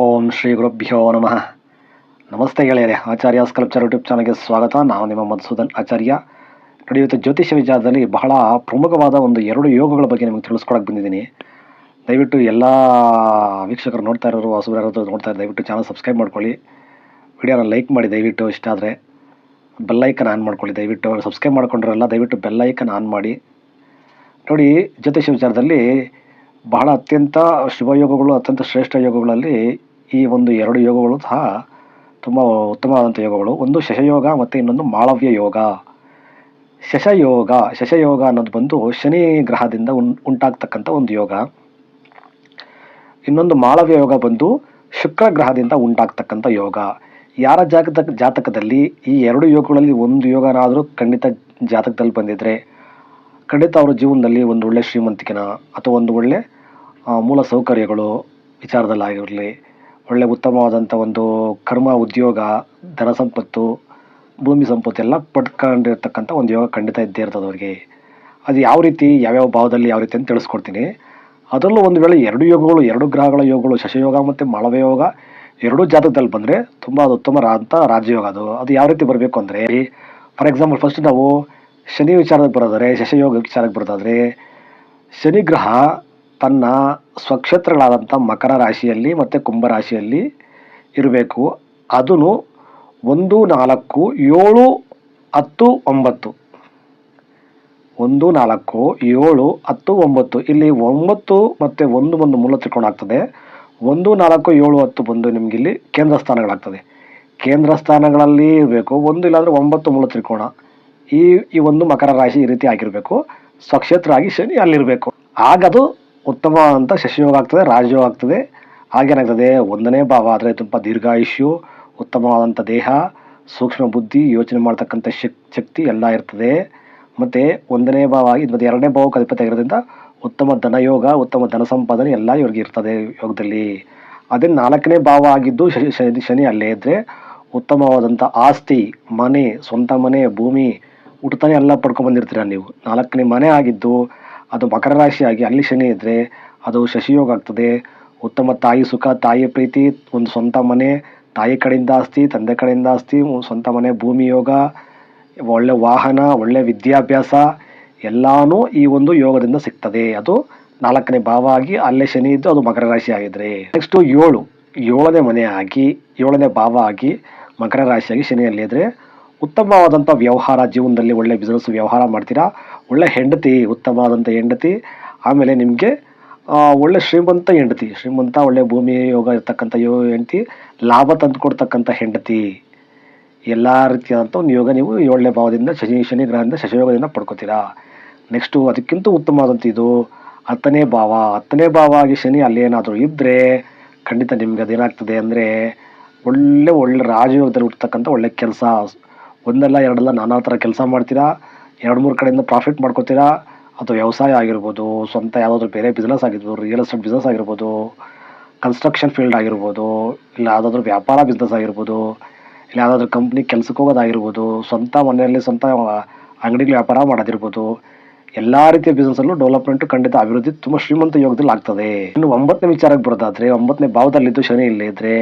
ಓಂ ಶ್ರೀ ಗುರುಭ್ಯೋ ನಮಃ. ನಮಸ್ತೆ ಗೆಳೆಯರೆ, ಆಚಾರ್ಯ ಸ್ಕಲ್ಪ್ಚರ್ ಯೂಟ್ಯೂಬ್ ಚಾನಲ್ಗೆ ಸ್ವಾಗತ. ನಾನು ನಿಮ್ಮ ಮಧುಸೂದನ್ ಆಚಾರ್ಯ. ನಡೆಯುತ್ತೆ ಜ್ಯೋತಿಷ್ಯ ವಿಚಾರದಲ್ಲಿ ಬಹಳ ಪ್ರಮುಖವಾದ ಒಂದು ಎರಡು ಯೋಗಗಳ ಬಗ್ಗೆ ನಿಮಗೆ ತಿಳಿಸ್ಕೊಡಕ್ಕೆ ಬಂದಿದ್ದೀನಿ. ದಯವಿಟ್ಟು ಎಲ್ಲ ವೀಕ್ಷಕರು ನೋಡ್ತಾ ಇರೋರು ಹೊಸಬರು ನೋಡ್ತಾ ಇರೋ ದಯವಿಟ್ಟು ಚಾನಲ್ ಸಬ್ಸ್ಕ್ರೈಬ್ ಮಾಡ್ಕೊಳ್ಳಿ. ವಿಡಿಯೋನ ಲೈಕ್ ಮಾಡಿ ದಯವಿಟ್ಟು ಇಷ್ಟ ಆದರೆ. ಬೆಲ್ಲೈಕನ್ ಆನ್ ಮಾಡ್ಕೊಳ್ಳಿ ದಯವಿಟ್ಟು. ಸಬ್ಸ್ಕ್ರೈಬ್ ಮಾಡ್ಕೊಂಡ್ರಲ್ಲ, ದಯವಿಟ್ಟು ಬೆಲ್ಲೈಕನ್ ಆನ್ ಮಾಡಿ. ನೋಡಿ, ಜ್ಯೋತಿಷ್ಯ ವಿಚಾರದಲ್ಲಿ ಬಹಳ ಅತ್ಯಂತ ಶುಭ ಯೋಗಗಳು, ಅತ್ಯಂತ ಶ್ರೇಷ್ಠ ಯೋಗಗಳಲ್ಲಿ ಈ ಒಂದು ಎರಡು ಯೋಗಗಳು ಸಹ ತುಂಬ ಉತ್ತಮವಾದಂಥ ಯೋಗಗಳು. ಒಂದು ಶಶಯೋಗ ಮತ್ತು ಇನ್ನೊಂದು ಮಾಳವ್ಯ ಯೋಗ. ಶಶಯೋಗ ಶಶಯೋಗ ಅನ್ನೋದು ಬಂದು ಶನಿ ಗ್ರಹದಿಂದ ಉನ್ ಉಂಟಾಗ್ತಕ್ಕಂಥ ಒಂದು ಯೋಗ. ಇನ್ನೊಂದು ಮಾಳವ್ಯ ಯೋಗ ಬಂದು ಶುಕ್ರ ಗ್ರಹದಿಂದ ಉಂಟಾಗ್ತಕ್ಕಂಥ ಯೋಗ. ಯಾರ ಜಾತಕ ಜಾತಕದಲ್ಲಿ ಈ ಎರಡು ಯೋಗಗಳಲ್ಲಿ ಒಂದು ಯೋಗನಾದರೂ ಖಂಡಿತ ಜಾತಕದಲ್ಲಿ ಬಂದಿದ್ದರೆ ಖಂಡಿತ ಅವರ ಜೀವನದಲ್ಲಿ ಒಂದು ಒಳ್ಳೆ ಶ್ರೀಮಂತಿಕೆನ ಅಥವಾ ಒಂದು ಒಳ್ಳೆ ಮೂಲ ಸೌಕರ್ಯಗಳು ವಿಚಾರದಲ್ಲಾಗಿರಲಿ ಒಳ್ಳೆ ಉತ್ತಮವಾದಂಥ ಒಂದು ಕರ್ಮ, ಉದ್ಯೋಗ, ಧನ ಸಂಪತ್ತು, ಭೂಮಿ ಸಂಪತ್ತು ಎಲ್ಲ ಪಡ್ಕೊಂಡಿರ್ತಕ್ಕಂಥ ಒಂದು ಯೋಗ ಖಂಡಿತ ಇದ್ದೇ ಇರ್ತದೆ ಅವ್ರಿಗೆ. ಅದು ಯಾವ ರೀತಿ, ಯಾವ್ಯಾವ ಭಾವದಲ್ಲಿ ಯಾವ ರೀತಿ ಅಂತ ತಿಳಿಸ್ಕೊಡ್ತೀನಿ. ಅದರಲ್ಲೂ ಒಂದು ವೇಳೆ ಎರಡು ಯೋಗಗಳು, ಎರಡು ಗ್ರಹಗಳ ಯೋಗಗಳು, ಶಶಯೋಗ ಮತ್ತು ಮಾಳವ ಯೋಗ ಎರಡೂ ಜಾತಕದಲ್ಲಿ ಬಂದರೆ ತುಂಬ ಅದು ಉತ್ತಮ ಅಂತ ರಾಜಯೋಗ ಅದು. ಅದು ಯಾವ ರೀತಿ ಬರಬೇಕು ಅಂದರೆ ಫಾರ್ ಎಕ್ಸಾಂಪಲ್ ಫಸ್ಟ್ ನಾವು ಶನಿ ವಿಚಾರಕ್ಕೆ ಬರೋದಾದ್ರೆ, ಶಶಯೋಗ ವಿಚಾರಕ್ಕೆ ಬರೋದಾದರೆ, ಶನಿ ಗ್ರಹ ತನ್ನ ಸ್ವಕ್ಷೇತ್ರಗಳಾದಂಥ ಮಕರ ರಾಶಿಯಲ್ಲಿ ಮತ್ತು ಕುಂಭ ರಾಶಿಯಲ್ಲಿ ಇರಬೇಕು. ಅದನ್ನು ಒಂದು, ನಾಲ್ಕು, ಏಳು, ಹತ್ತು, ಒಂಬತ್ತು. ಒಂದು, ನಾಲ್ಕು, ಏಳು, ಹತ್ತು, ಒಂಬತ್ತು. ಇಲ್ಲಿ ಒಂಬತ್ತು ಮತ್ತು ಒಂದು ಒಂದು ಮೂಲ ತ್ರಿಕೋಣ ಆಗ್ತದೆ. ಒಂದು, ನಾಲ್ಕು, ಏಳು, ಹತ್ತು ಬಂದು ನಿಮ್ಗೆ ಇಲ್ಲಿ ಕೇಂದ್ರ ಸ್ಥಾನಗಳಾಗ್ತದೆ. ಕೇಂದ್ರ ಸ್ಥಾನಗಳಲ್ಲಿ ಇರಬೇಕು. ಒಂದು ಇಲ್ಲಾಂದ್ರೆ ಒಂಬತ್ತು ಮೂಲ ತ್ರಿಕೋಣ ಈ ಈ ಒಂದು ಮಕರ ರಾಶಿ ಈ ರೀತಿ ಆಗಿರಬೇಕು. ಸ್ವಕ್ಷೇತ್ರ ಆಗಿ ಶನಿ ಅಲ್ಲಿರಬೇಕು. ಆಗದು ಉತ್ತಮವಾದಂಥ ಶಶಿಯೋಗ ಆಗ್ತದೆ ರಾಜಯೋಗ ಆಗ್ತದೆ ಹಾಗೇನಾಗ್ತದೆ ಒಂದನೇ ಭಾವ ಆದರೆ ತುಂಬ ದೀರ್ಘಾಯುಷ್ಯು ಉತ್ತಮವಾದಂಥ ದೇಹ, ಸೂಕ್ಷ್ಮ ಬುದ್ಧಿ, ಯೋಚನೆ ಮಾಡ್ತಕ್ಕಂಥ ಶಕ್, ಶಕ್ತಿ ಎಲ್ಲ ಇರ್ತದೆ. ಮತ್ತು ಒಂದನೇ ಭಾವ ಆಗಿ, ಮತ್ತು ಎರಡನೇ ಭಾವ ಅಧಿಪತಿ ಆಗಿರೋದ್ರಿಂದ ಉತ್ತಮ ಧನಯೋಗ, ಉತ್ತಮ ಧನ ಸಂಪಾದನೆ ಎಲ್ಲ ಇವ್ರಿಗೆ ಇರ್ತದೆ ಯೋಗದಲ್ಲಿ. ಅದೇ ನಾಲ್ಕನೇ ಭಾವ ಆಗಿದ್ದು ಶನಿ ಶನಿ ಅಲ್ಲೇ ಇದ್ದರೆ ಉತ್ತಮವಾದಂಥ ಆಸ್ತಿ, ಮನೆ, ಸ್ವಂತ ಮನೆ, ಭೂಮಿ ಹುಟ್ಟತಾನೆ ಎಲ್ಲ ಪಡ್ಕೊಂಬಂದಿರ್ತೀರ ನೀವು. ನಾಲ್ಕನೇ ಮನೆ ಆಗಿದ್ದು ಅದು ಮಕರ ರಾಶಿಯಾಗಿ ಅಲ್ಲಿ ಶನಿ ಇದ್ದರೆ ಅದು ಶಶಿಯೋಗ ಆಗ್ತದೆ ಉತ್ತಮ ತಾಯಿ ಸುಖ ತಾಯಿ ಪ್ರೀತಿ, ಒಂದು ಸ್ವಂತ ಮನೆ, ತಾಯಿ ಕಡೆಯಿಂದ ಆಸ್ತಿ, ತಂದೆ ಕಡೆಯಿಂದ ಆಸ್ತಿ ಸ್ವಂತ ಮನೆ, ಭೂಮಿ ಯೋಗ, ಒಳ್ಳೆ ವಾಹನ, ಒಳ್ಳೆ ವಿದ್ಯಾಭ್ಯಾಸ, ಎಲ್ಲನೂ ಈ ಒಂದು ಯೋಗದಿಂದ ಸಿಗ್ತದೆ. ಅದು ನಾಲ್ಕನೇ ಭಾವ ಆಗಿ ಅಲ್ಲೇ ಶನಿ ಇದ್ದು ಅದು ಮಕರ ರಾಶಿ ಆಗಿದ್ರೆ. ನೆಕ್ಸ್ಟು ಏಳು, ಏಳನೇ ಮನೆ ಆಗಿ, ಏಳನೇ ಭಾವ ಆಗಿ ಮಕರ ರಾಶಿಯಾಗಿ ಶನಿಯಲ್ಲಿ ಇದ್ದರೆ ಉತ್ತಮವಾದಂಥ ವ್ಯವಹಾರ, ಜೀವನದಲ್ಲಿ ಒಳ್ಳೆ ಬಿಸ್ನೆಸ್ ವ್ಯವಹಾರ ಮಾಡ್ತೀರಾ? ಒಳ್ಳೆ ಹೆಂಡತಿ ಉತ್ತಮವಾದಂಥ ಹೆಂಡತಿ, ಆಮೇಲೆ ನಿಮಗೆ ಒಳ್ಳೆ ಶ್ರೀಮಂತ ಹೆಂಡತಿ. ಶ್ರೀಮಂತ, ಒಳ್ಳೆ ಭೂಮಿ ಯೋಗ ಇರ್ತಕ್ಕಂಥ ಯೋ, ಹೆಂಡತಿ, ಲಾಭ ತಂದು ಕೊಡ್ತಕ್ಕಂಥ ಹೆಂಡತಿ. ಎಲ್ಲ ರೀತಿಯಾದಂಥ ಒಂದು ಯೋಗ ನೀವು ಏಳನೇ ಭಾವದಿಂದ ಶನಿ ಶನಿ ಗ್ರಹದಿಂದ ಶಶಯೋಗದಿಂದ ಪಡ್ಕೋತೀರಾ? ನೆಕ್ಸ್ಟು ಅದಕ್ಕಿಂತ ಉತ್ತಮವಾದಂಥ ಇದು ಹತ್ತನೇ ಭಾವ. ಹತ್ತನೇ ಭಾವ ಆಗಿ ಶನಿ ಅಲ್ಲೇನಾದರೂ ಇದ್ದರೆ ಖಂಡಿತ ನಿಮ್ಗೆ ಅದೇನಾಗ್ತದೆ ಅಂದರೆ ಒಳ್ಳೆ ಒಳ್ಳೆ ರಾಜಯೋಗದಲ್ಲಿ ಹುಟ್ಟತಕ್ಕಂಥ ಒಳ್ಳೆ ಕೆಲಸ. ಒಂದಲ್ಲ ಎರಡಲ್ಲ ನಾನಾ ಥರ ಕೆಲಸ ಮಾಡ್ತೀರಾ? ಎರಡು ಮೂರು ಕಡೆಯಿಂದ ಪ್ರಾಫಿಟ್ ಮಾಡ್ಕೋತೀರಾ? ಅಥವಾ ವ್ಯವಸಾಯ ಆಗಿರ್ಬೋದು, ಸ್ವಂತ ಯಾವುದಾದ್ರು ಬೇರೆ ಬಿಸ್ನೆಸ್ ಆಗಿರ್ಬೋದು ರಿಯಲ್ ಎಸ್ಟೇಟ್ ಬಿಸ್ನೆಸ್ ಆಗಿರ್ಬೋದು ಕನ್ಸ್ಟ್ರಕ್ಷನ್ ಫೀಲ್ಡ್ ಆಗಿರ್ಬೋದು, ಇಲ್ಲ ಯಾವುದಾದ್ರೂ ವ್ಯಾಪಾರ ಬಿಸ್ನೆಸ್ ಆಗಿರ್ಬೋದು, ಇಲ್ಲ ಯಾವುದಾದ್ರೂ ಕಂಪ್ನಿ ಕೆಲ್ಸಕ್ಕೆ ಹೋಗೋದಾಗಿರ್ಬೋದು, ಸ್ವಂತ ಮನೆಯಲ್ಲಿ ಸ್ವಂತ ಅಂಗಡಿಗಳು ವ್ಯಾಪಾರ ಮಾಡೋದಿರ್ಬೋದು, ಎಲ್ಲ ರೀತಿಯ ಬಿಸ್ನೆಸ್ಸಲ್ಲೂ ಡೆವಲಪ್ಮೆಂಟು ಖಂಡಿತ ಅಭಿವೃದ್ಧಿ ತುಂಬ ಶ್ರೀಮಂತ ಯೋಗದಲ್ಲಿ ಆಗ್ತದೆ. ಇನ್ನು ಒಂಬತ್ತನೇ ವಿಚಾರಕ್ಕೆ ಬರೋದಾದರೆ, ಒಂಬತ್ತನೇ ಭಾವದಲ್ಲಿದ್ದು ಶನಿ ಇಲ್ಲೇ ಇದ್ದರೆ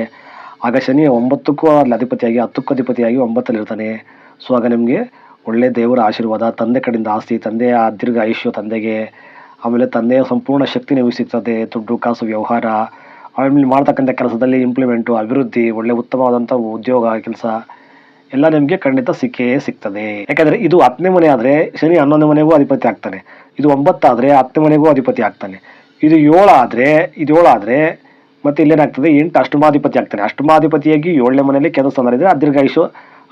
ಆಗ ಶನಿ ಒಂಬತ್ತಕ್ಕೂ ಅಲ್ಲಿ ಅಧಿಪತಿಯಾಗಿ, ಹತ್ತಕ್ಕೂ ಅಧಿಪತಿಯಾಗಿ ಒಂಬತ್ತಲ್ಲಿ ಇರ್ತಾನೆ ಸೊ ಆಗ ನಿಮಗೆ ಒಳ್ಳೆ ದೇವರ ಆಶೀರ್ವಾದ, ತಂದೆ ಕಡೆಯಿಂದ ಆಸ್ತಿ, ತಂದೆಯ ದೀರ್ಘ ಆಯುಷ್ಯ, ತಂದೆಗೆ, ಆಮೇಲೆ ತಂದೆಯ ಸಂಪೂರ್ಣ ಶಕ್ತಿ ನಿಮಗೆ ಸಿಗ್ತದೆ ದುಡ್ಡು, ಕಾಸು, ವ್ಯವಹಾರ, ಆಮೇಲೆ ಮಾಡ್ತಕ್ಕಂಥ ಕೆಲಸದಲ್ಲಿ ಇಂಪ್ಲಿಮೆಂಟು ಅಭಿವೃದ್ಧಿ, ಒಳ್ಳೆ ಉತ್ತಮವಾದಂಥ ಉದ್ಯೋಗ, ಕೆಲಸ, ಎಲ್ಲ ನಿಮಗೆ ಖಂಡಿತ ಸಿಕ್ಕೇ ಸಿಗ್ತದೆ. ಯಾಕಂದರೆ ಇದು ಹತ್ತನೇ ಮನೆ ಆದರೆ ಶನಿ ಹನ್ನೊಂದನೇ ಮನೆಗೂ ಅಧಿಪತಿ ಆಗ್ತಾನೆ. ಇದು ಒಂಬತ್ತಾದರೆ ಹತ್ತನೇ ಮನೆಗೂ ಅಧಿಪತಿ ಆಗ್ತಾನೆ. ಇದು ಏಳಾದರೆ ಇದು ಏಳಾದರೆ ಮತ್ತೆ ಇಲ್ಲೇನಾಗ್ತದೆ, ಎಂಟು ಅಷ್ಟಮಾಧಿಪತಿ ಆಗ್ತಾನೆ. ಅಷ್ಟಮಾಧಿಪತಿಯಾಗಿ ಏಳನೇ ಮನೆಯಲ್ಲಿ ಕೆಲಸ ಮಾಡಿದರೆ ಅದೀರ್ಘ ಆಯುಷ್ಯ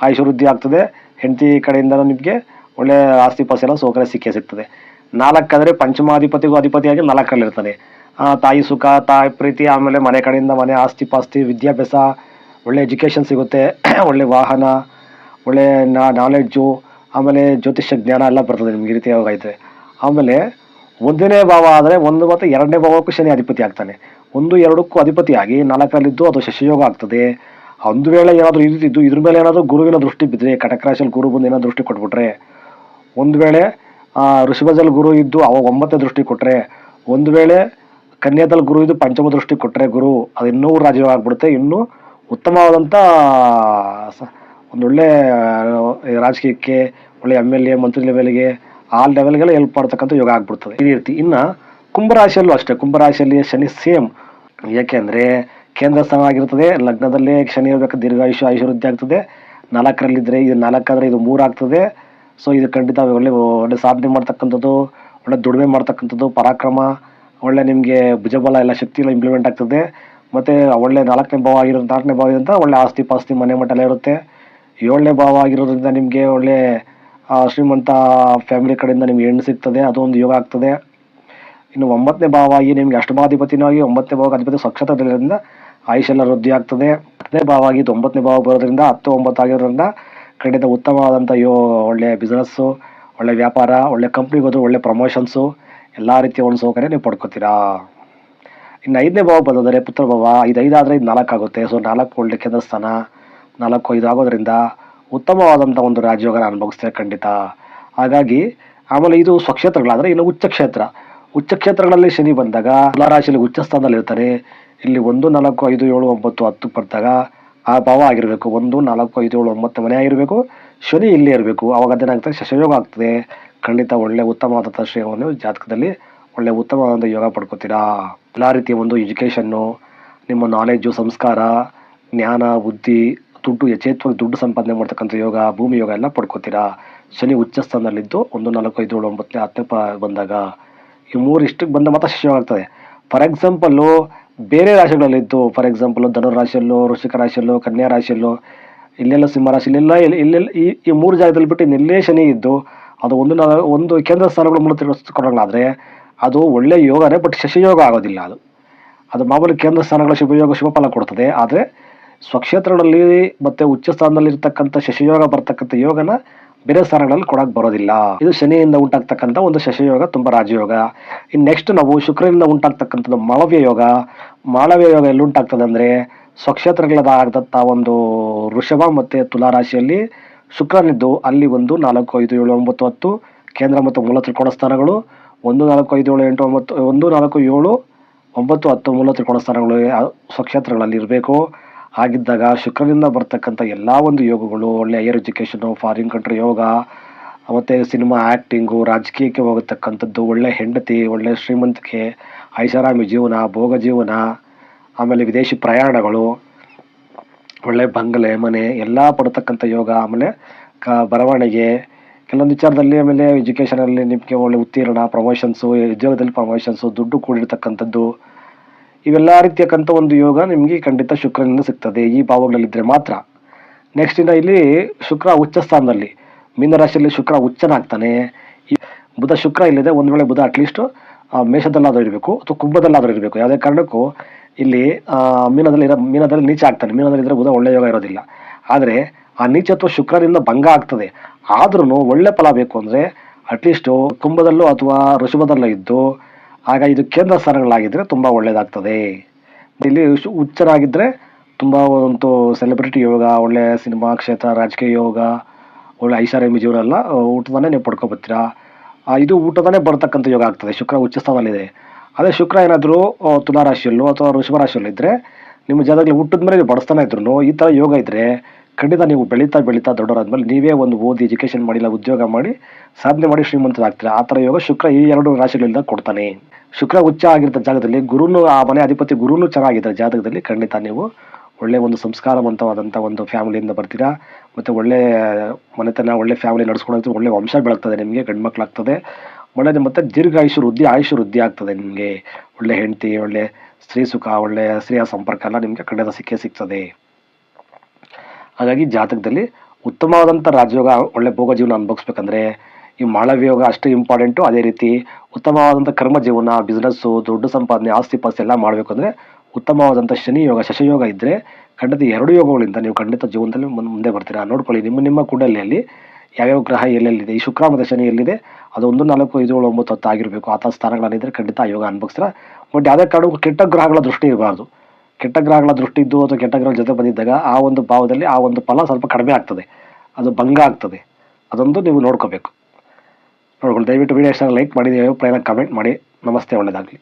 ಆಯುಷ್ಯ ವೃದ್ಧಿ ಆಗ್ತದೆ. ಹೆಂಡತಿ ಕಡೆಯಿಂದ ನಿಮಗೆ ಒಳ್ಳೆಯ ಆಸ್ತಿ ಪಾಸ್ತಿ ಎಲ್ಲ ಸೌಕರ್ಯ ಸಿಕ್ಕೇ ಸಿಗ್ತದೆ. ನಾಲ್ಕಾದರೆ ಪಂಚಮಾಧಿಪತಿಗೂ ಅಧಿಪತಿಯಾಗಿ ನಾಲ್ಕರಲ್ಲಿ ಇರ್ತಾನೆ ಆ, ತಾಯಿ ಸುಖ ತಾಯಿ ಪ್ರೀತಿ ಆಮೇಲೆ ಮನೆ ಕಡೆಯಿಂದ ಮನೆ ಆಸ್ತಿ ಪಾಸ್ತಿ ವಿದ್ಯಾಭ್ಯಾಸ ಒಳ್ಳೆ ಎಜುಕೇಷನ್ ಸಿಗುತ್ತೆ ಒಳ್ಳೆ ವಾಹನ ಒಳ್ಳೆ ನಾಲೆಡ್ಜು ಆಮೇಲೆ ಜ್ಯೋತಿಷ್ಯ ಜ್ಞಾನ ಎಲ್ಲ ಬರ್ತದೆ ನಿಮ್ಗೆ ಈ ರೀತಿಯಾಗೈತೆ ಆಮೇಲೆ ಒಂದನೇ ಭಾವ ಆದರೆ ಒಂದು ಮತ್ತು ಎರಡನೇ ಭಾವಕ್ಕೂ ಶನಿ ಅಧಿಪತಿ ಆಗ್ತಾನೆ. ಒಂದು ಎರಡಕ್ಕೂ ಅಧಿಪತಿಯಾಗಿ ನಾಲ್ಕರಲ್ಲಿದ್ದು ಅದು ಶಶಿಯೋಗ ಆಗ್ತದೆ. ಒಂದು ವೇಳೆ ಏನಾದರೂ ಇದ್ದಿದ್ದು ಇದ್ರ ಮೇಲೆ ಏನಾದರೂ ಗುರುವಿನ ದೃಷ್ಟಿ ಬಿದ್ದರೆ ಕಟಕ ರಾಶಿಯಲ್ಲಿ ಗುರು ಬಂದು ಏನಾದ್ರು ದೃಷ್ಟಿ ಕೊಟ್ಬಿಟ್ರೆ, ಒಂದು ವೇಳೆ ಋಷಭದಲ್ಲಿ ಗುರು ಇದ್ದು, ಅವಾಗ ಒಂಬತ್ತನೇ ದೃಷ್ಟಿ ಕೊಟ್ಟರೆ ಒಂದು ವೇಳೆ ಕನ್ಯಾದಲ್ಲಿ ಗುರು ಇದ್ದು, ಪಂಚಮ ದೃಷ್ಟಿ ಕೊಟ್ಟರೆ ಗುರು, ಅದು ಇನ್ನೂ ರಾಜ್ಯ ಆಗಿಬಿಡುತ್ತೆ ಇನ್ನೂ ಉತ್ತಮವಾದಂಥ ಒಂದೊಳ್ಳೆ ರಾಜಕೀಯಕ್ಕೆ, ಒಳ್ಳೆ ಎಂ ಎಲ್ ಎ ಮಂತ್ರಿ ಲೆವೆಲ್ಗೆ ಆಲ್ ಲೆವೆಲ್ಗೆಲ್ಲ ಹೆಲ್ಪ್ ಮಾಡ್ತಕ್ಕಂಥ ಯೋಗ ಆಗ್ಬಿಡ್ತದೆ. ಈ ರೀತಿ ಇನ್ನು ಕುಂಭರಾಶಿಯಲ್ಲೂ ಅಷ್ಟೇ ಕುಂಭರಾಶಿಯಲ್ಲಿ ಶನಿ ಸೇಮ್ ಯಾಕೆಂದರೆ ಕೇಂದ್ರ ಸ್ಥಾನ ಆಗಿರ್ತದೆ ಲಗ್ನದಲ್ಲೇ ಶನಿ ಇರಬೇಕು ದೀರ್ಘಾಯುಷ್ಯ ಐಶ್ವರ್ಯ ಆಗ್ತದೆ. ನಾಲ್ಕರಲ್ಲಿದ್ದರೆ ಇದು ನಾಲ್ಕಾದರೆ ಇದು ಮೂರು ಆಗ್ತದೆ. ಸೊ ಇದು ಖಂಡಿತ ಒಳ್ಳೆ ಒಳ್ಳೆ ಸಾಧನೆ ಮಾಡ್ತಕ್ಕಂಥದ್ದು, ಒಳ್ಳೆ ದುಡಿಮೆ ಮಾಡ್ತಕ್ಕಂಥದ್ದು, ಪರಾಕ್ರಮ, ಒಳ್ಳೆ ನಿಮಗೆ ಭುಜಬಲ ಎಲ್ಲ ಶಕ್ತಿ ಎಲ್ಲ ಇಂಪ್ಲಿಮೆಂಟ್ ಆಗ್ತದೆ. ಮತ್ತು ಒಳ್ಳೆ ನಾಲ್ಕನೇ ಭಾವ ಆಗಿರೋ, ನಾಲ್ಕನೇ ಭಾವ ಇರೋಂಥ ಒಳ್ಳೆ ಆಸ್ತಿ ಪಾಸ್ತಿ ಮನೆ ಮಠ ಎಲ್ಲ ಇರುತ್ತೆ. ಏಳನೇ ಭಾವ ಆಗಿರೋದ್ರಿಂದ ನಿಮಗೆ ಒಳ್ಳೆ ಶ್ರೀಮಂತ ಫ್ಯಾಮಿಲಿ ಕಡೆಯಿಂದ ನಿಮ್ಗೆ ಹೆಣ್ಣು ಸಿಗ್ತದೆ. ಅದೊಂದು ಯೋಗ ಆಗ್ತದೆ. ಇನ್ನು ಒಂಬತ್ತನೇ ಭಾವ ಆಗಿ ನಿಮಗೆ ಅಷ್ಟಮಾಧಿಪತಿನೂ ಆಗಿ ಒಂಬತ್ತನೇ ಭಾವಕ್ಕೆ ಅಧಿಪತಿ ಸ್ವಚ್ಛತದಿಂದ ಆಯುಷ್ ಎಲ್ಲ ವೃದ್ಧಿ ಆಗ್ತದೆ. ಹತ್ತನೇ ಭಾವ ಆಗಿ ಒಂಬತ್ತನೇ ಭಾವ ಬರೋದ್ರಿಂದ ಹತ್ತು ಒಂಬತ್ತು ಆಗಿರೋದ್ರಿಂದ ಖಂಡಿತ ಉತ್ತಮವಾದಂಥ ಯೋ, ಒಳ್ಳೆ ಬಿಸ್ನೆಸ್ಸು ಒಳ್ಳೆ ವ್ಯಾಪಾರ, ಒಳ್ಳೆ ಕಂಪ್ನಿಗೆ ಹೋದ್ರೆ ಒಳ್ಳೆ ಪ್ರಮೋಷನ್ಸು ಎಲ್ಲ ರೀತಿಯ ಒಂದು ಸೌಕರ್ಯ ನೀವು ಪಡ್ಕೊತೀರಾ? ಇನ್ನು ಐದನೇ ಭಾವ ಬಂದರೆ ಪುತ್ರ ಭಾವ, ಇದು ಐದಾದರೆ ಇದು ನಾಲ್ಕು ಆಗುತ್ತೆ. ಸೊ ನಾಲ್ಕು ಒಳ್ಳೆ ಕೇಂದ್ರ ಸ್ಥಾನ ನಾಲ್ಕು ಐದು ಆಗೋದ್ರಿಂದ ಉತ್ತಮವಾದಂಥ ಒಂದು ರಾಜಯೋಗನ ಅನುಭವಿಸ್ತಾರೆ ಖಂಡಿತ. ಹಾಗಾಗಿ, ಆಮೇಲೆ ಇದು ಸ್ವಕ್ಷೇತ್ರಗಳಾದರೆ ಇನ್ನು ಉಚ್ಚ ಕ್ಷೇತ್ರ ಉಚ್ಚ ಕ್ಷೇತ್ರಗಳಲ್ಲಿ ಶನಿ ಬಂದಾಗ, ತುಲಾರಾಶಿಯಲ್ಲಿ ಉಚ್ಚ ಸ್ಥಾನದಲ್ಲಿ ಇರ್ತಾರೆ ಇಲ್ಲಿ ಒಂದು, ನಾಲ್ಕು, ಐದು, ಏಳು, ಒಂಬತ್ತು, ಹತ್ತು ಬರ್ತಾಗ ಆ ಭಾವ ಆಗಿರಬೇಕು. ಒಂದು, ನಾಲ್ಕು, ಐದು, ಏಳು, ಒಂಬತ್ತು ಮನೆ ಆಗಿರಬೇಕು. ಶನಿ ಇಲ್ಲೇ ಇರಬೇಕು. ಅವಾಗ ಅದೇನಾಗ್ತದೆ ಶಶಯೋಗ ಆಗ್ತದೆ. ಖಂಡಿತ ಒಳ್ಳೆ ಉತ್ತಮವಾದಂಥ ಶ್ರೇಯವನ್ನು ಜಾತಕದಲ್ಲಿ ಒಳ್ಳೆ ಉತ್ತಮವಾದ ಯೋಗ ಪಡ್ಕೋತೀರಾ? ಎಲ್ಲ ರೀತಿಯ ಒಂದು ಎಜುಕೇಷನ್ನು ನಿಮ್ಮ ನಾಲೆಜು ಸಂಸ್ಕಾರ, ಜ್ಞಾನ, ಬುದ್ಧಿ, ದುಡ್ಡು, ಯಥೇಚ್ಛವಾಗಿ ದುಡ್ಡು ಸಂಪಾದನೆ ಮಾಡ್ತಕ್ಕಂಥ ಯೋಗ, ಭೂಮಿ ಯೋಗ ಎಲ್ಲ ಪಡ್ಕೋತೀರಾ? ಶನಿ ಉಚ್ಚ ಸ್ಥಾನದಲ್ಲಿದ್ದು ಒಂದು, ನಾಲ್ಕು, ಐದು, ಏಳು, ಒಂಬತ್ತನೇ ಹತ್ತನೇ ಪ ಬಂದಾಗ ಈ ಮೂರು ಇಷ್ಟಕ್ಕೆ ಬಂದ ಮಾತ್ರ ಶಶಯೋಗ ಆಗ್ತದೆ. ಫಾರ್ ಎಕ್ಸಾಂಪಲ್ಲು ಬೇರೆ ರಾಶಿಗಳಲ್ಲಿತ್ತು ಫಾರ್ ಎಕ್ಸಾಂಪಲ್ ಧನುರಾಶಿಯಲ್ಲೋ ರಾಶಿಯಲ್ಲೋ ವೃಶ್ಚಿಕ ರಾಶಿಯಲ್ಲೋ ಕನ್ಯಾ ರಾಶಿಯಲ್ಲೋ ಇಲ್ಲೆಲ್ಲ ಸಿಂಹ ರಾಶಿ, ಇಲ್ಲೆಲ್ಲ ಇಲ್ಲಿ ಇಲ್ಲೆಲ್ಲ ಈ ಈ ಮೂರು ಜಾಗದಲ್ಲಿ ಬಿಟ್ಟು ಇನ್ನೆಲ್ಲೇ ಶನಿ ಇದ್ದು, ಅದು ಒಂದು ಒಂದು ಕೇಂದ್ರ ಸ್ಥಾನಗಳ ಮೂಲಕ ತಿಳಿಸ್ಕೊಡೋಣಾದರೆ ಅದು ಒಳ್ಳೆಯ ಯೋಗನೇ ಬಟ್ ಶಶಿಯೋಗ ಆಗೋದಿಲ್ಲ ಅದು. ಅದು ಮಾಮೂಲಿ ಕೇಂದ್ರ ಸ್ಥಾನಗಳ ಶುಭಯೋಗ ಶುಭ ಫಲ ಕೊಡ್ತದೆ, ಆದರೆ ಸ್ವಕ್ಷೇತ್ರಗಳಲ್ಲಿ ಮತ್ತು ಉಚ್ಚ ಸ್ಥಾನದಲ್ಲಿರ್ತಕ್ಕಂಥ ಶಶಿಯೋಗ ಬರ್ತಕ್ಕಂಥ ಯೋಗನ ಬೇರೆ ಸ್ಥಾನಗಳಲ್ಲಿ ಕೊಡಕ್ಕೆ ಬರೋದಿಲ್ಲ. ಇದು ಶನಿಯಿಂದ ಉಂಟಾಗ್ತಕ್ಕಂಥ ಒಂದು ಶಶಯೋಗ, ತುಂಬ ರಾಜಯೋಗ. ಇನ್ನು ನೆಕ್ಸ್ಟ್ ನಾವು ಶುಕ್ರನಿಂದ ಉಂಟಾಗ್ತಕ್ಕಂಥದ್ದು ಮಾಳವ್ಯ ಯೋಗ. ಮಾಳವ್ಯ ಯೋಗ ಎಲ್ಲಿ ಉಂಟಾಗ್ತದೆ ಅಂದರೆ ಸ್ವಕ್ಷೇತ್ರಗಳಾದಂಥ ಒಂದು ವೃಷಭ ಮತ್ತು ತುಲಾ ರಾಶಿಯಲ್ಲಿ ಶುಕ್ರನಿದ್ದು ಅಲ್ಲಿ ಒಂದು ನಾಲ್ಕು ಐದು ಏಳು ಒಂಬತ್ತು ಹತ್ತು ಕೇಂದ್ರ ಮತ್ತು ಮೂಲ ತ್ರಿಕೋಣ ಸ್ಥಾನಗಳು ಒಂದು ನಾಲ್ಕು ಐದು ಏಳು ಎಂಟು ಒಂಬತ್ತು, ಒಂದು ನಾಲ್ಕು ಏಳು ಒಂಬತ್ತು ಹತ್ತು ಮೂಲ ತ್ರಿಕೋಣ ಸ್ಥಾನಗಳು ಸ್ವಕ್ಷೇತ್ರಗಳಲ್ಲಿ ಇರಬೇಕು. ಹಾಗಿದ್ದಾಗ ಶುಕ್ರನಿಂದ ಬರ್ತಕ್ಕಂಥ ಎಲ್ಲ ಒಂದು ಯೋಗಗಳು, ಒಳ್ಳೆ ಹೈಯರ್ ಎಜುಕೇಷನು ಫಾರಿನ್ ಕಂಟ್ರಿ ಯೋಗ, ಮತ್ತು ಸಿನಿಮಾ ಆ್ಯಕ್ಟಿಂಗು ರಾಜಕೀಯಕ್ಕೆ ಹೋಗತಕ್ಕಂಥದ್ದು, ಒಳ್ಳೆ ಹೆಂಡತಿ, ಒಳ್ಳೆ ಶ್ರೀಮಂತಿಕೆ, ಐಷಾರಾಮಿ ಜೀವನ, ಭೋಗ ಜೀವನ, ಆಮೇಲೆ ವಿದೇಶಿ ಪ್ರಯಾಣಗಳು, ಒಳ್ಳೆ ಬಂಗಲೆ, ಮನೆ, ಎಲ್ಲ ಪಡತಕ್ಕಂಥ ಯೋಗ, ಆಮೇಲೆ ಕ, ಬರವಣಿಗೆ, ಕೆಲವೊಂದು ವಿಚಾರದಲ್ಲಿ ಆಮೇಲೆ ಎಜುಕೇಷನಲ್ಲಿ ನಿಮಗೆ ಒಳ್ಳೆ ಉತ್ತೀರ್ಣ ಪ್ರಮೋಷನ್ಸು ಉದ್ಯೋಗದಲ್ಲಿ ಪ್ರಮೋಷನ್ಸು ದುಡ್ಡು ಕೂಡಿರ್ತಕ್ಕಂಥದ್ದು. ಇವೆಲ್ಲ ರೀತಿಯಕ್ಕಂಥ ಒಂದು ಯೋಗ ನಿಮಗೆ ಖಂಡಿತ ಶುಕ್ರನಿಂದ ಸಿಗ್ತದೆ, ಈ ಭಾವಗಳಲ್ಲಿದ್ದರೆ ಮಾತ್ರ. ನೆಕ್ಸ್ಟ್ ಇನ್ನು ಇಲ್ಲಿ ಶುಕ್ರ ಉಚ್ಚ ಸ್ಥಾನದಲ್ಲಿ. ಮೀನರಾಶಿಯಲ್ಲಿ ಶುಕ್ರ ಉಚ್ಚನಾಗ್ತಾನೆ. ಈ ಬುಧ ಶುಕ್ರ ಇಲ್ಲಿದೆ ಒಂದು ವೇಳೆ ಬುಧ ಅಟ್ಲೀಸ್ಟ್ ಮೇಷದಲ್ಲಾದರೂ ಇರಬೇಕು ಅಥವಾ ಕುಂಭದಲ್ಲಾದರೂ ಇರಬೇಕು. ಯಾವುದೇ ಕಾರಣಕ್ಕೂ ಇಲ್ಲಿ ಮೀನದಲ್ಲಿ ಇರೋ ಮೀನದಲ್ಲಿ ನೀಚ ಆಗ್ತಾನೆ. ಮೀನದಲ್ಲಿ ಇದ್ರೆ ಬುಧ ಒಳ್ಳೆ ಯೋಗ ಇರೋದಿಲ್ಲ. ಆದರೆ ಆ ನೀಚತ್ವ ಶುಕ್ರನಿಂದ ಭಂಗ ಆಗ್ತದೆ. ಆದ್ರೂ ಒಳ್ಳೆ ಫಲ ಬೇಕು ಅಂದರೆ ಅಟ್ಲೀಸ್ಟು ಕುಂಭದಲ್ಲೋ ಅಥವಾ ಋಷಭದಲ್ಲೋ ಇದ್ದು ಆಗ ಇದು ಕೇಂದ್ರ ಸ್ಥಾನಗಳಾಗಿದ್ದರೆ ತುಂಬ ಒಳ್ಳೆಯದಾಗ್ತದೆ ಇಲ್ಲಿ ಹುಚ್ಚರಾಗಿದ್ದರೆ ತುಂಬ ಒಂದು ಸೆಲೆಬ್ರಿಟಿ ಯೋಗ ಒಳ್ಳೆಯ ಸಿನಿಮಾ ಕ್ಷೇತ್ರ, ರಾಜಕೀಯ ಯೋಗ, ಒಳ್ಳೆ ಐಷಾರಾಮಿ ಜೀವನೆಲ್ಲ ಊಟದನ್ನೇ ನೀವು ಪಡ್ಕೊಬತ್ತೀರಾ? ಇದು ಊಟದನೇ ಬರ್ತಕ್ಕಂಥ ಯೋಗ ಆಗ್ತದೆ. ಶುಕ್ರ ಉಚ್ಚ ಸ್ಥಾನದಲ್ಲಿದೆ. ಅದೇ ಶುಕ್ರ ಏನಾದರೂ ತುಲಾರಾಶಿಯಲ್ಲೂ ಅಥವಾ ವೃಷಭ ರಾಶಿಯಲ್ಲಿದ್ದರೆ ನಿಮ್ಮ ಜಾಗದಲ್ಲಿ ಹುಟ್ಟಿದ ಮೇಲೆ ನೀವು ಬಡಿಸ್ತಾನೆ ಇದ್ರು ಈ ಥರ ಯೋಗ ಇದ್ದರೆ ಖಂಡಿತ ನೀವು ಬೆಳೀತಾ ಬೆಳೀತಾ ದೊಡ್ಡವರಾದ್ಮೇಲೆ ನೀವೇ ಒಂದು ಓದಿ ಎಜುಕೇಷನ್ ಮಾಡಿಲ್ಲ ಉದ್ಯೋಗ ಮಾಡಿ ಸಾಧನೆ ಮಾಡಿ ಶ್ರೀಮಂತರಾಗ್ತೀರಾ. ಆ ಥರ ಯೋಗ ಶುಕ್ರ ಈ ಎರಡು ರಾಶಿಗಳಿಂದ ಕೊಡ್ತಾನೆ. ಶುಕ್ರ ಉಚ್ಚ ಆಗಿರ್ತ ಜಾಗದಲ್ಲಿ ಗುರುನು, ಆ ಮನೆ ಅಧಿಪತಿ ಗುರುನು ಚೆನ್ನಾಗಿದ್ದಾರೆ ಜಾತಕದಲ್ಲಿ ಖಂಡಿತ ನೀವು ಒಳ್ಳೆ ಒಂದು ಸಂಸ್ಕಾರವಂತವಾದಂಥ ಒಂದು ಫ್ಯಾಮಿಲಿಯಿಂದ ಬರ್ತೀರಾ? ಮತ್ತು ಒಳ್ಳೆ ಮನೆತನ, ಒಳ್ಳೆ ಫ್ಯಾಮಿಲಿ ನಡ್ಸ್ಕೊಂಡು ಒಳ್ಳೆ ವಂಶ ಬೆಳಗ್ತದೆ ನಿಮಗೆ ಗಂಡು ಮಕ್ಕಳಾಗ್ತದೆ ಒಳ್ಳೆ ಮತ್ತು ದೀರ್ಘಾಯುಷು ವೃದ್ಧಿ, ಆಯುಷ್ಯ ವೃದ್ಧಿ ಆಗ್ತದೆ ನಿಮಗೆ. ಒಳ್ಳೆ ಹೆಂಡತಿ, ಒಳ್ಳೆ ಸ್ತ್ರೀ ಸುಖ, ಒಳ್ಳೆ ಸ್ತ್ರೀಯ ಸಂಪರ್ಕ ಎಲ್ಲ ನಿಮಗೆ ಖಂಡಿತ ಸಿಕ್ಕೇ ಸಿಗ್ತದೆ. ಹಾಗಾಗಿ ಜಾತಕದಲ್ಲಿ ಉತ್ತಮವಾದಂಥ ರಾಜಯೋಗ ಒಳ್ಳೆ ಭೋಗ ಜೀವನ ಅನುಭವಿಸ್ಬೇಕಂದ್ರೆ ಈ ಮಾಳವಿಯೋಗ ಅಷ್ಟು ಇಂಪಾರ್ಟೆಂಟು ಅದೇ ರೀತಿ ಉತ್ತಮವಾದಂಥ ಕರ್ಮ ಜೀವನ ಬಿಸ್ನೆಸ್ಸು ದುಡ್ಡು ಸಂಪಾದನೆ, ಆಸ್ತಿ ಪಾಸ್ತಿ ಎಲ್ಲ ಮಾಡಬೇಕು ಅಂದರೆ ಉತ್ತಮವಾದಂಥ ಶನಿ ಯೋಗ ಶಶಯೋಗ ಇದ್ದರೆ ಖಂಡಿತ ಎರಡು ಯೋಗಗಳಿಂದ ನೀವು ಖಂಡಿತ ಜೀವನದಲ್ಲಿ ಮುಂದೆ ಬರ್ತೀರಾ. ನೋಡ್ಕೊಳ್ಳಿ, ನಿಮ್ಮ ನಿಮ್ಮ ಕುಂಡಲಿಯಲ್ಲಿ ಯಾವ್ಯಾವ ಗ್ರಹ ಎಲ್ಲೆಲ್ಲಿದೆ? ಈ ಶುಕ್ರ ಮತ್ತು ಶನಿ ಎಲ್ಲಿದೆ? ಅದು ಒಂದು, ನಾಲ್ಕು, ಐದು, ಏಳು, ಒಂಬತ್ತು ಹತ್ತು ಆಗಿರಬೇಕು. ಆ ಥರ ಸ್ಥಾನಗಳನ್ನಿದ್ದರೆ ಖಂಡಿತ ಆ ಯೋಗ ಅನುಭವಿಸ್ತೀರಾ? ಬಟ್ ಯಾವುದೇ ಕಾರಣಕ್ಕೂ ಕೆಟ್ಟ ಗ್ರಹಗಳ ದೃಷ್ಟಿ ಇರಬಾರ್ದು. ಕೆಟ್ಟ ಗ್ರಹಗಳ ದೃಷ್ಟಿ ಇದ್ದು ಅಥವಾ ಕೆಟ್ಟ ಗ್ರಹಗಳ ಜೊತೆ ಬಂದಿದ್ದಾಗ ಆ ಒಂದು ಭಾವದಲ್ಲಿ ಆ ಒಂದು ಫಲ ಸ್ವಲ್ಪ ಕಡಿಮೆ ಆಗ್ತದೆ. ಅದು ಭಂಗ ಆಗ್ತದೆ. ಅದೊಂದು ನೀವು ನೋಡ್ಕೋಬೇಕು. ನೋಡ್ಕೊಳ್ಳಿ, ದಯವಿಟ್ಟು ವಿಡಿಯೋ ಇಷ್ಟ ಲೈಕ್ ಮಾಡಿ ಅಭಿಪ್ರಾಯನ ಕಮೆಂಟ್ ಮಾಡಿ. ನಮಸ್ತೆ ಒಳ್ಳೆಯದಾಗಲಿ